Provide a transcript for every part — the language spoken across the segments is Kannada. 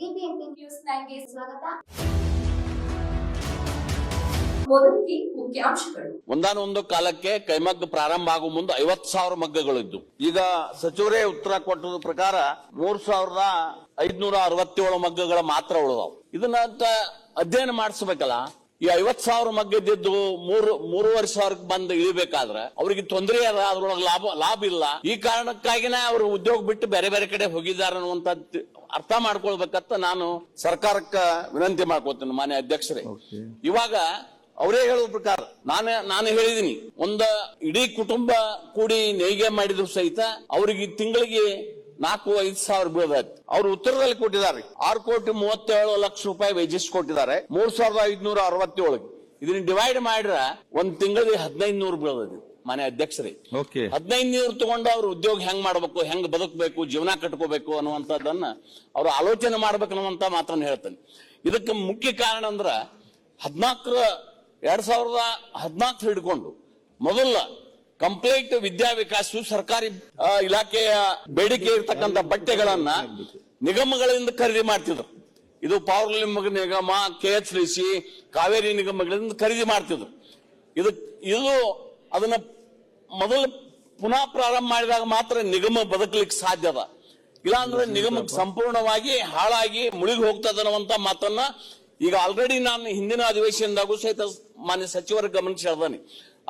ಬಿಬಿಎಂಪಿ ನ್ಯೂಸ್ ನೈನ್ಗೆ ಸ್ವಾಗತ. ಮುಖ್ಯಾಂಶಗಳು. ಒಂದಾನೊಂದು ಕಾಲಕ್ಕೆ ಕೈಮಗ್ಗ ಪ್ರಾರಂಭ ಆಗುವ ಮುಂದೆ ಐವತ್ ಸಾವಿರ ಮಗ್ಗಗಳಿದ್ದು. ಈಗ ಸಚಿವರೇ ಉತ್ತರ ಕೊಟ್ಟದ ಪ್ರಕಾರ ಮೂರ್ ಸಾವಿರದ ಐದ್ನೂರ ಅರವತ್ತೇಳು ಮಗ್ಗಗಳ ಮಾತ್ರ ಉಳಿದಾವ್. ಇದನ್ನ ಅಧ್ಯಯನ ಮಾಡಿಸ್ಬೇಕಲ್ಲ? ಈ ಐವತ್ ಸಾವಿರ ಮಗ್ಗ ಇದ್ದಿದ್ದು ಮೂರು ಮೂರುವರೆ ಸಾವಿರಕ್ಕೆ ಬಂದು ಇಳಿಬೇಕಾದ್ರೆ ಅವ್ರಿಗೆ ತೊಂದರೆ ಅದ ಅದ್ರೊಳಗೆ ಲಾಭ ಲಾಭ ಇಲ್ಲ. ಈ ಕಾರಣಕ್ಕಾಗಿನೇ ಅವರು ಉದ್ಯೋಗ ಬಿಟ್ಟು ಬೇರೆ ಬೇರೆ ಕಡೆ ಹೋಗಿದ್ದಾರೆ ಅನ್ನುವಂತ ಅರ್ಥ ಮಾಡ್ಕೊಳ್ಬೇಕಂತ ನಾನು ಸರ್ಕಾರಕ್ಕ ವಿನಂತಿ ಮಾಡ್ಕೊತೀನಿ ಮಾನ್ಯ ಅಧ್ಯಕ್ಷರೇ. ಇವಾಗ ಅವರೇ ಹೇಳುವ ಪ್ರಕಾರ ನಾನು ನಾನು ಹೇಳಿದೀನಿ ಒಂದ ಇಡೀ ಕುಟುಂಬ ಕೂಡಿ ನೇಯ್ಗೆ ಮಾಡಿದ್ರು ಸಹಿತ ಅವ್ರಿಗೆ ತಿಂಗಳಿಗೆ ನಾಲ್ಕು ಐದು ಸಾವಿರ ಬೀಳದಾಯ್ತು ಅವ್ರು ಉತ್ತರದಲ್ಲಿ ಕೊಟ್ಟಿದ್ದಾರೆ. ಆರು ಕೋಟಿ ಮೂವತ್ತೇಳು ಲಕ್ಷ ರೂಪಾಯಿ ವೇಜಸ್ ಕೊಟ್ಟಿದ್ದಾರೆ. ಮೂರ್ ಸಾವಿರದ ಐದ್ನೂರ ಅರವತ್ತೇಳು. ಇದನ್ನ ಡಿವೈಡ್ ಮಾಡ್ರ ಒಂದ್ ತಿಂಗಳಿಗೆ ಹದಿನೈದು ನೂರು ಬೀಳದೈತಿ ಮನೆ ಅಧ್ಯಕ್ಷರೇ. ಓಕೆ ಹದಿನೈದು ನೂರು ತಗೊಂಡು ಅವ್ರು ಉದ್ಯೋಗ ಹೆಂಗ್ ಮಾಡ್ಬೇಕು ಹೆಂಗ್ ಬದುಕಬೇಕು ಜೀವನ ಕಟ್ಕೋಬೇಕು ಅನ್ನುವಂಥದ್ದನ್ನ ಅವ್ರು ಆಲೋಚನೆ ಮಾಡ್ಬೇಕು ಅನ್ನುವಂತ ಮಾತನ್ನ ಹೇಳ್ತೇನೆ. ಇದಕ್ಕೆ ಮುಖ್ಯ ಕಾರಣ ಅಂದ್ರ ಹದಿನಾಲ್ಕರ ಎರಡ್ ಸಾವಿರದ ಹದಿನಾಲ್ಕು ಹಿಡ್ಕೊಂಡು ಮೊದಲ ಕಂಪ್ಲೀಟ್ ವಿದ್ಯಾ ವಿಕಾಸ ಸರ್ಕಾರಿ ಇಲಾಖೆಯ ಬೇಡಿಕೆ ಇರತಕ್ಕಂತ ಬಟ್ಟೆಗಳನ್ನ ನಿಗಮಗಳಿಂದ ಖರೀದಿ ಮಾಡ್ತಿದ್ರು. ಇದು ಪವರ್ ನಿಗಮ ಕೆ ಎಚ್ ಸಿ ಕಾವೇರಿ ನಿಗಮಗಳಿಂದ ಖರೀದಿ ಮಾಡ್ತಿದ್ರು. ಇದು ಇದು ಅದನ್ನ ಮೊದಲು ಪುನಃ ಪ್ರಾರಂಭ ಮಾಡಿದಾಗ ಮಾತ್ರ ನಿಗಮ ಬದುಕಲಿಕ್ಕೆ ಸಾಧ್ಯ ಅದ. ಇಲ್ಲಾಂದ್ರೆ ನಿಗಮಕ್ಕೆ ಸಂಪೂರ್ಣವಾಗಿ ಹಾಳಾಗಿ ಮುಳುಗಿ ಹೋಗ್ತದ ಅನ್ನುವಂತ ಮಾತನ್ನ ಈಗ ಆಲ್ರೆಡಿ ನಾನು ಹಿಂದಿನ ಅಧಿವೇಶನದಾಗೂ ಸಹಿತ ಮಾನ್ಯ ಸಚಿವರ ಗಮನಿಸಿ ಹೇಳ್ದಾನೆ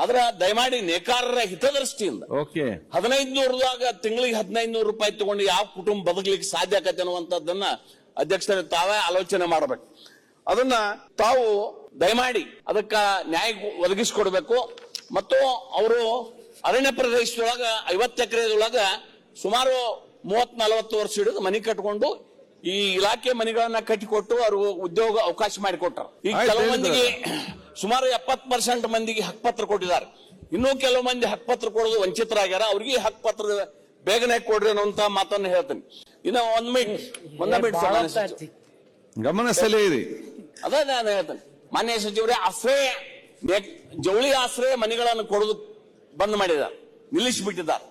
ಆದ್ರ ದಯಮಾಡಿ ನೇಕಾರರ ಹಿತದೃಷ್ಟಿಯಿಂದ ಓಕೆ ಹದಿನೈದು ನೂರದಾಗ ತಿಂಗಳಿಗೆ ಹದಿನೈದು ನೂರು ರೂಪಾಯಿ ತಗೊಂಡು ಯಾವ ಕುಟುಂಬ ಬದುಕಲಿಕ್ಕೆ ಸಾಧ್ಯ ಆಗತ್ತೆ ಅನ್ನುವಂಥದ್ದನ್ನ ಅಧ್ಯಕ್ಷರ ತಾವೇ ಆಲೋಚನೆ ಮಾಡಬೇಕು. ಅದನ್ನ ತಾವು ದಯಮಾಡಿ ಅದಕ್ಕ ನ್ಯಾಯ ಒದಗಿಸಿಕೊಡ್ಬೇಕು. ಮತ್ತು ಅವರು ಅರಣ್ಯ ಪ್ರದೇಶದೊಳಗ ಐವತ್ತು ಎಕರೆದೊಳಗ ಸುಮಾರು ಮೂವತ್ ನಲವತ್ತು ವರ್ಷ ಹಿಡಿದು ಮನೆ ಕಟ್ಕೊಂಡು ಈ ಇಲಾಖೆ ಮನೆಗಳನ್ನ ಕಟ್ಟಿಕೊಟ್ಟು ಅವರು ಉದ್ಯೋಗ ಅವಕಾಶ ಮಾಡಿಕೊಟ್ಟರು ಈ ಕೆಲವು ಮಂದಿಗೆ ಸುಮಾರು ಎಪ್ಪತ್ತು ಪರ್ಸೆಂಟ್ ಮಂದಿಗೆ ಹಕ್ಪತ್ರ ಕೊಟ್ಟಿದ್ದಾರೆ. ಇನ್ನೂ ಕೆಲವು ಮಂದಿ ಹಕ್ಪತ್ರ ಕೊಡೋದು ವಂಚಿತರಾಗ್ಯಾರ. ಅವ್ರಿಗೆ ಹಕ್ಪತ್ರ ಬೇಗನೆ ಕೊಡ್ರಿ ಅನ್ನುವಂತ ಮಾತನ್ನ ಹೇಳ್ತೀನಿ. ಇನ್ನು ಒಂದ್ ಮಿನಿಟ್ ಒಂದ ಮಿನಿಟ್ ಗಮನ ಇದೆ ಅದೇ ನಾನು ಹೇಳ್ತೇನೆ. ಮಾನ್ಯ ಸಚಿವರೇ ಆಶ್ರಯ ಜವಳಿ ಆಶ್ರಯ ಮನೆಗಳನ್ನು ಕೊಡೋದು ಬಂದ್ ಮಾಡಿದ್ದಾರೆ ನಿಲ್ಲಿಸಿಬಿಟ್ಟಿದ್ದಾರೆ.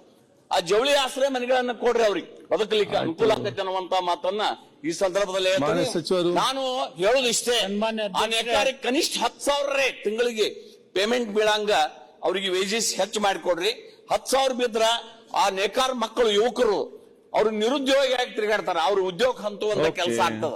ಆ ಜವಳಿ ಆಶ್ರಯ ಮನೆಗಳನ್ನು ಕೊಡ್ರಿ ಅವ್ರಿಗೆ. ಬದುಕಲಿಕ್ಕೆ ಅನುಕೂಲ ಆಗ್ತೈತೆ ಅನ್ನುವಂತ ಮಾತನ್ನ ಈ ಸಂದರ್ಭದಲ್ಲಿ. ನಾನು ಹೇಳುದು ಇಷ್ಟೇ ಆ ನೇಕಾರಿಗೆ ಕನಿಷ್ಠ ಹತ್ತು ಸಾವಿರ ತಿಂಗಳಿಗೆ ಪೇಮೆಂಟ್ ಬೀಳಂಗ ಅವ್ರಿಗೆ ವೇಜಸ್ ಹೆಚ್ಚು ಮಾಡಿಕೊಡ್ರಿ ಹತ್ತು ಸಾವಿರ ಬಿದ್ರ ಆ ನೇಕಾರ ಮಕ್ಕಳು ಯುವಕರು ಅವ್ರು ನಿರುದ್ಯೋಗಿ ಆಗಿ ತಿರುಗಾಡ್ತಾರೆ ಅವ್ರ ಉದ್ಯೋಗ ಹಂತುವಂತ. ಕೆಲಸ ಆಗ್ತದ